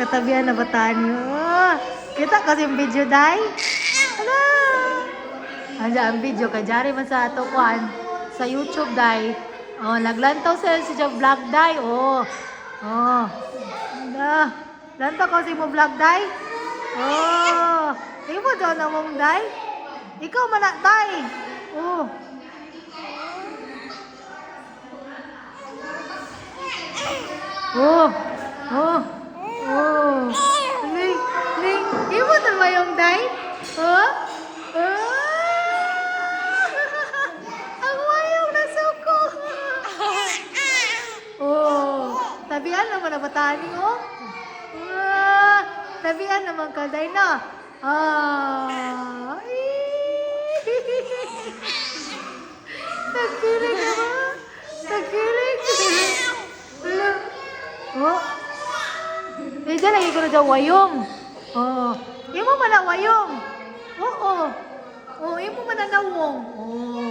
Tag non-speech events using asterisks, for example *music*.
Katabihan na bataan niyo. Oh, kita kasi yung video, day. Ala! Anja ang video kay Jari man sa ato kuan sa YouTube day. Oh, naglantaw sa si Jog vlog day. Oh. Oh. Anda. Lantaw ko si mo vlog day. Oh. Imo daw na mong day. Ikaw man na. Oh. Oh. Oh. Oh. Ling, ling. Na ba yung day? Oh? Oh. Ang wayong nasuko. *laughs* Oh. Tabihan naman na batani, oh. Ah, tabihan naman ka, day na. Ah. *laughs* Tagilig naman. Tagilig. Hala. Oh. *laughs* Eh, dyan lagi ko na daw wayong. Oh. Imo man na wayong. Oo. Oh, imo man na nawong. Oh.